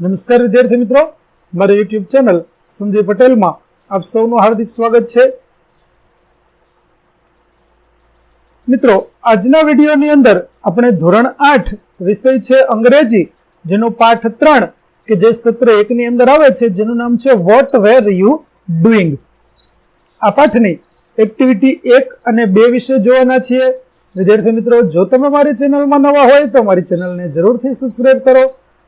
નમસ્કાર વિદ્યાર્થી મિત્રો. મારી યુટ્યુબ ચેનલ સંજય પટેલમાં આપ સૌનું હાર્દિક સ્વાગત છે. મિત્રો, આજના વિડીયોની અંદર આપણે ધોરણ આઠ વિષય છે અંગ્રેજી, જેનો પાઠ ત્રણ કે જે સત્ર એકની અંદર આવે છે, જેનું નામ છે વોટ વેર યુ ડુઈંગ આ પાઠની એક્ટિવિટી એક અને બે વિશે જોવાના છીએ. વિદ્યાર્થી મિત્રો, જો તમે મારી ચેનલમાં નવા હોય તો મારી ચેનલને જરૂરથી સબસ્ક્રાઈબ કરો.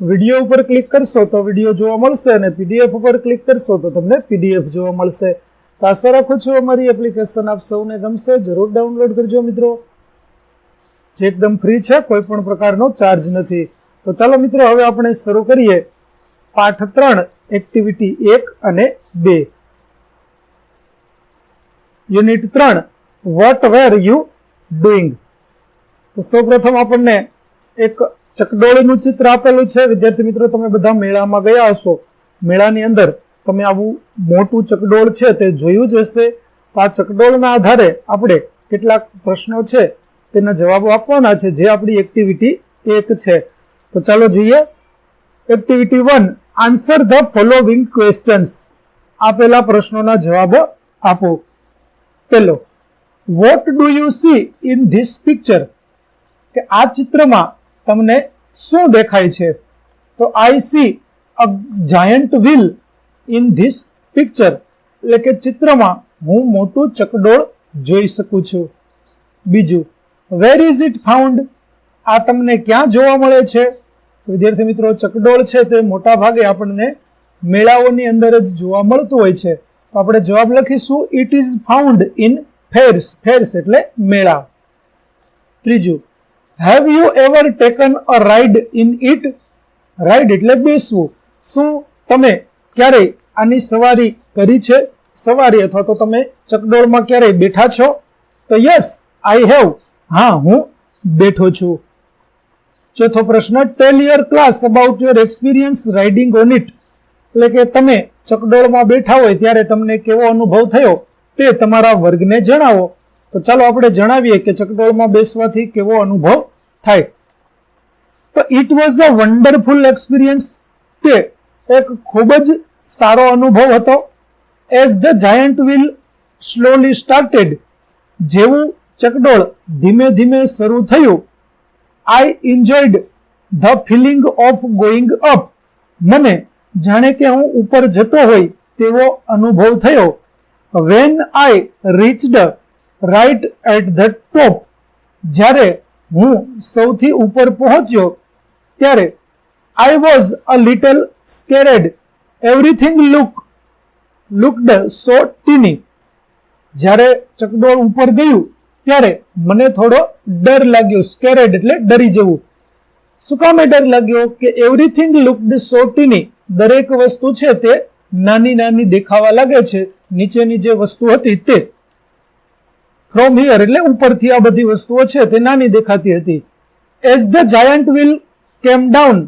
વીડિયો ઉપર ક્લિક કરશો તો વીડિયો જોવા મળશે અને પીડીએફ ઉપર ક્લિક કરશો તો તમને પીડીએફ જોવા મળશે. તો આશા રાખું છું અમારી એપ્લિકેશન આપ સૌને ગમશે. જરૂર ડાઉનલોડ કરજો મિત્રો. જે એકદમ ફ્રી છે, કોઈ પણ પ્રકારનો ચાર્જ નથી. તો ચાલો મિત્રો, હવે આપણે શરૂ કરીએ. પાઠ ત્રણ એક્ટિવિટી એક અને બે. યુનિટ ત્રણ વોટ વેર યુ ડુઈંગ તો સૌપ્રથમ આપણને એક ચકડોળનું ચિત્ર આપેલું છે. વિદ્યાર્થી મિત્રો, તમે બધા મેળામાં ગયા હશો. મેળાની અંદર તમે આવું મોટું ચકડોળ છે તે જોયું જ હશે. તો આ ચકડોળના આધારે આપણે કેટલાક પ્રશ્નો છે તેના જવાબો આપવાના છે. જે આપણી એક્ટિવિટી એક છે. તો ચાલો જોઈએ. Activity one answer the following questions આપેલા પ્રશ્નોના જવાબો આપો. પેલો what do you see in this picture કે આ ચિત્રમાં તમને શું દેખાય છે? તો I see a giant wheel in this picture એટલે કે ચિત્રમાં હું મોટું ચકડોળ જોઈ શકું છું. બીજું વેર ઇઝ ઇટ ફાઉન્ડ આ તમને ક્યાં જોવા મળે છે? વિદ્યાર્થી મિત્રો, ચકડોળ છે તે મોટા ભાગે આપણને મેળાઓની અંદર જ જોવા મળતું હોય છે. તો આપણે જવાબ લખીશું it is found in fairs fairs એટલે મેળા. ત્રીજું have you ever taken a ride in it ride એટલે બેસવું. શું તમે ક્યારેય આની સવારી કરી છે? સવારી અથવા તો તમે ચકડોળમાં ક્યારેય બેઠા છો? તો યસ આઈ હેવ હા, હું બેઠો છું. ચોથો પ્રશ્ન tell your class about your experience riding on it એટલે કે તમે ચકડોળમાં બેઠા હોય ત્યારે તમને કેવો અનુભવ થયો તે તમારા વર્ગને જણાવો. તો ચાલો આપણે જણાવીએ કે ચકડોળમાં બેસવાથી કેવો અનુભવ થાય. તો it was a wonderful experience તે એક ખૂબ જ સારો અનુભવ હતો. As the giant wheel slowly started જેવું ચકડોળ ધીમે ધીમે શરૂ થયું. I enjoyed the feeling of going up મને જાણે કે હું ઉપર જતો હોય તેવો અનુભવ થયો. When I reached right at the top જ્યારે હું સૌથી ઉપર પહોંચ્યો ત્યારે I was a little scared everything look looked so tiny જ્યારે ચકડોળ ઉપર ગયું, ત્યારે મને થોડો ડર લાગ્યો સ્કેરેડ એટલે ડરી જવું. શું કામે ડર લાગ્યો? કે એવરીથિંગ લુકડ સો ટીની દરેક વસ્તુ છે તે નાની નાની દેખાવા લાગે છે. નીચેની જે વસ્તુ હતી તે ફ્રોમ હિયર એટલે ઉપરથી આ બધી વસ્તુઓ છે, તે નાની દેખાતી હતી. As the giant wheel came down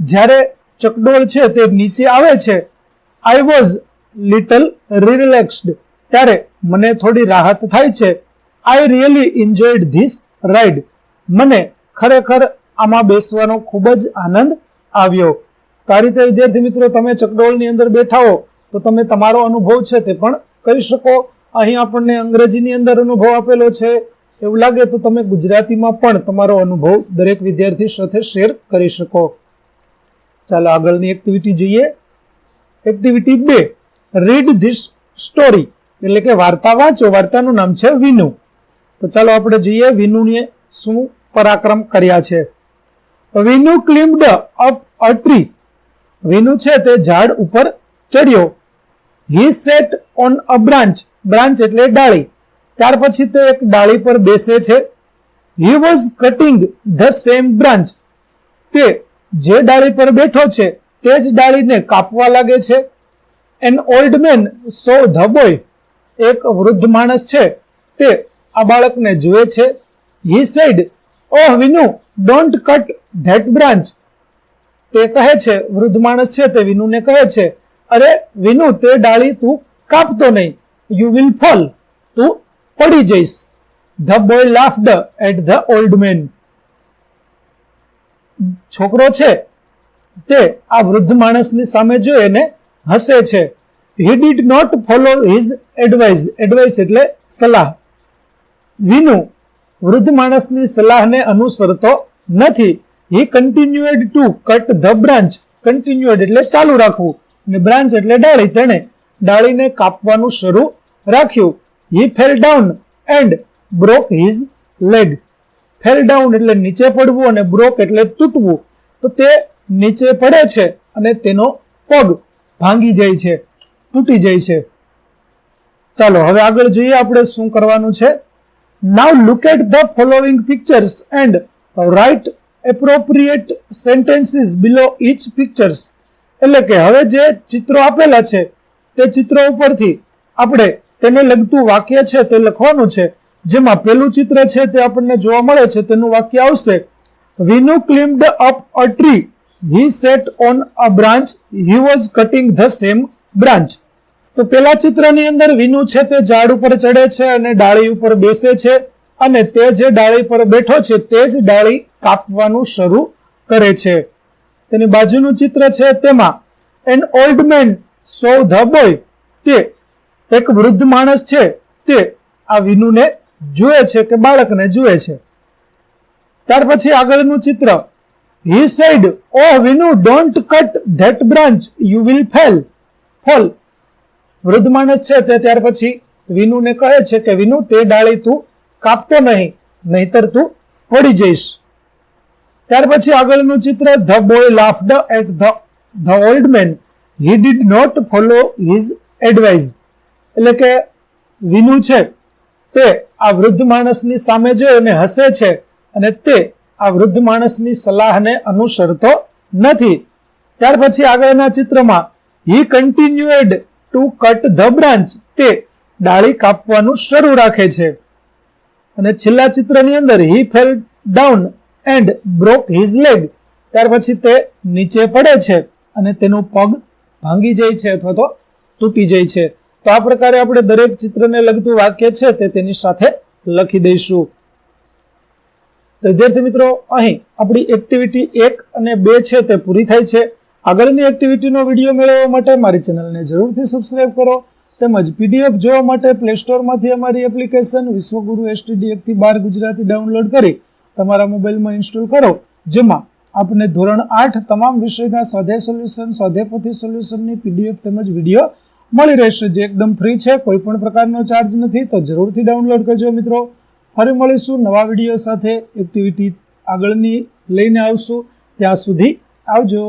જ્યારે ચકડોળ છે, તે નીચે આવે છે આઈ વોઝ લિટલ રિલેક્સ્ડ ત્યારે મને થોડી રાહત થાય છે. I really enjoyed this ride મને ખરેખર આમાં બેસવાનો ખૂબ જ આનંદ આવ્યો. તો રીતે વિદ્યાર્થી મિત્રો, તમે ચકડોળની અંદર બેઠા હો, તો તમે તમારો અનુભવ છે તે પણ કહી શકો. અહીં આપણને અંગ્રેજીની અંદર અનુભવ આપેલો છે. એવું લાગે તો તમે ગુજરાતીમાં પણ તમારો અનુભવ દરેક વિદ્યાર્થી સાથે શેર કરી શકો. ચાલો આગળની એક્ટિવિટી જોઈએ. એક્ટિવિટી બે. રીડ ધીસ સ્ટોરી એટલે કે વાર્તા વાંચો. વાર્તાનું નામ છે વિનુ. તો ચાલો આપણે જોઈએ વિનુને શું પરાક્રમ કર્યા છે. Vinu climbed up a tree Vinu છે તે ઝાડ ઉપર ચડ્યો. He sat on a branch branch એટલે ડાળી. ત્યાર પછી તે એક ડાળી પર બેસે છે. He was cutting the same branch તે જે ડાળી પર બેઠો છે, તે જ ડાળીને કાપવા લાગે છે. An old man saw the boy એક વૃદ્ધ માણસ છે. તે આ બાળકને જુએ છે. He said oh Vinu don't cut that branch તે કહે છે, વૃદ્ધ માણસ છે તે વિનુને કહે છે અરે વિનુ, તે ડાળી તું કાપતો નહીં. યુ વિલ ફોલ તું પડી જઈશ. The boy laughed at the old man છોકરો છે. તે આ વૃદ્ધ માણસની સામે જોઈ એને હસે છે. He did not follow his advice advice એટલે સલાહ. વિનુ, વૃદ્ધ માણસની સલાહને અનુસરતો નથી. He continued to cut the branch continued એટલે ચાલુ રાખવું. અને બ્રાન્ચ એટલે ડાળી. તેણે ડાળીને કાપવાનું શરૂ રાખ્યું. He fell down and broke his leg fell down એટલે નીચે પડવું અને બ્રોક એટલે તૂટવું. તો તે નીચે પડે છે અને તેનો પગ ભાંગી જાય છે, તૂટી જાય છે. ચાલો, હવે આગળ જોઈએ આપણે શું કરવાનું છે. Now look at the following pictures and write appropriate sentences below each pictures એટલે કે હવે જે ચિત્રો આપેલા છે, તે ચિત્રો ઉપરથી આપણે તેને લગતું વાક્ય છે તે લખવાનું છે. જેમાં પેલું ચિત્ર છે તે આપણને જોવા મળે છે, તેનું વાક્ય આવશે Vinu climbed up a tree he sat on a branch he was cutting the same branch તો પેલા ચિત્રની અંદર વિનુ છે તે ઝાડ ઉપર ચડે છે અને ડાળી ઉપર બેસે છે અને તે જે ડાળી પર બેઠો છે, તે જ ડાળી કાપવાનું શરૂ કરે છે. તેની બાજુનું ચિત્ર છે તેમાં an old man saw the boy તે એક વૃદ્ધ માણસ છે. તે આ વિનુને જુએ છે કે બાળકને જુએ છે. ત્યાર પછી આગળનું ચિત્ર. He said oh Vinu don't cut that branch you will fell fall વૃદ્ધ માણસ છે તે ત્યાર પછી વિનુને કહે છે કે, વિનુ, તે ડાળી તું કાપતો નહીં. નહીતર તું પડી જઈશ. ત્યાર પછી આગળનું ચિત્ર, the boy laughed at the the old man. He did not follow his advice. એટલે કે વિનુ છે તે આ વૃદ્ધ માણસની સામે જોઈ અને હસે છે અને તે આ વૃદ્ધ માણસની સલાહને અનુસરતો નથી. ત્યાર પછી આગળના ચિત્રમાં, he continued to cut the branch. તે ડાળી કાપવાનું શરૂ રાખે છે. અને છેલ્લા ચિત્રની અંદર, he fell down and broke his leg ત્યાર પછી તે નીચે પડે છે અને તેનો પગ ભાંગી જાય છે અથવા તો તૂટી જાય છે. તો આ પ્રકારે આપણે દરેક ચિત્રને લગતું વાક્ય છે તે તેની સાથે લખી દઈશું. તો વિદ્યાર્થી મિત્રો, અહીં આપણી એક્ટિવિટી એક અને બે છે તે પૂરી થાય છે. આગળની એક્ટિવિટીનો વીડિયો મેળવવા માટે મારી ચેનલને જરૂરથી સબસ્ક્રાઇબ કરો. તેમજ પીડીએફ જોવા માટે પ્લે સ્ટોરમાંથી અમારી એપ્લિકેશન વિશ્વગુરુ એસટીડી એકથી બાર ગુજરાતી ડાઉનલોડ કરી તમારા મોબાઈલમાં ઇન્સ્ટોલ કરો, જેમાં આપને ધોરણ આઠ તમામ વિષયના સ્વાધ્યાય સોલ્યુશન સ્વાધ્યાય સોલ્યુશનની પીડીએફ તેમજ વીડિયો મળી રહેશે, જે એકદમ ફ્રી છે કોઈ પણ પ્રકારનો ચાર્જ નથી, તો જરૂરથી ડાઉનલોડ કરજો મિત્રો. ફરી મળીશું નવા વીડિયો સાથે. એક્ટિવિટી આગળની લઈને આવશું. ત્યાં સુધી આવજો.